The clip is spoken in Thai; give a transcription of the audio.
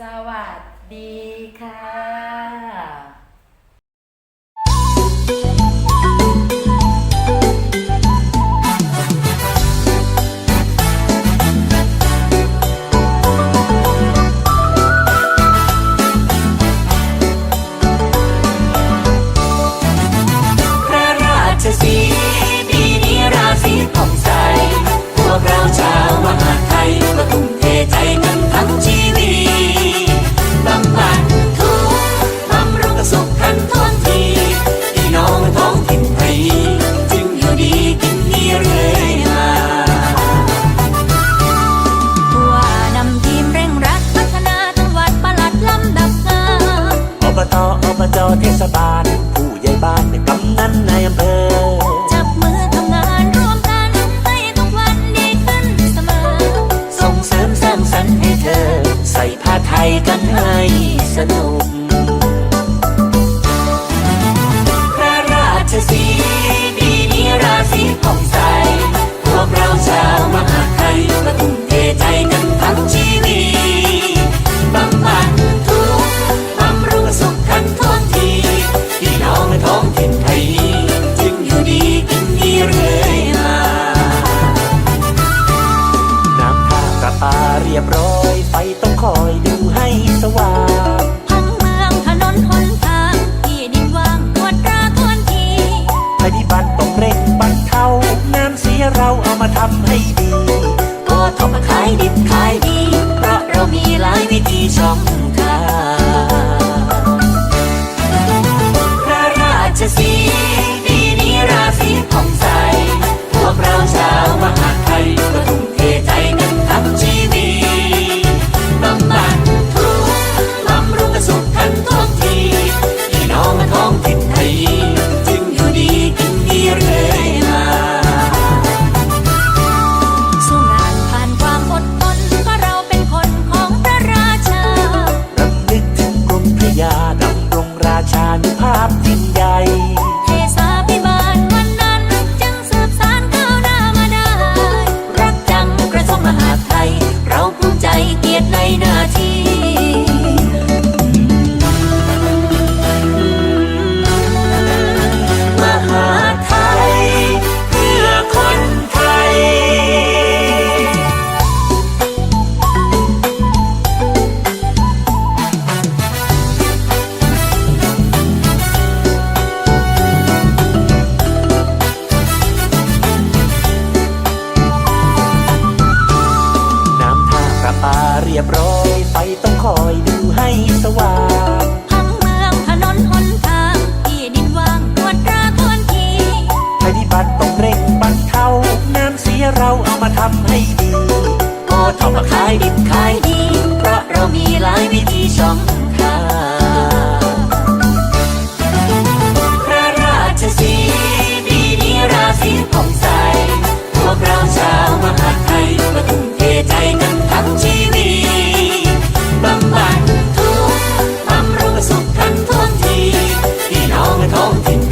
สวัสดีค่ะ สตาร์ ดิบขายดี เพราะเรามีหลายวิธีช่อง เรียบร้อยไฟต้องคอยดูให้สว่างพังเมืองถนนหนทางที่ดินว่างตวจราทวนทีภัยพิบัติต้องเร่งบรรเทาน้ำเสียเราเอามาทำให้ดีก็ทำมาขายดิบขายดี เพราะเรามีหลายวิธีช่อง go.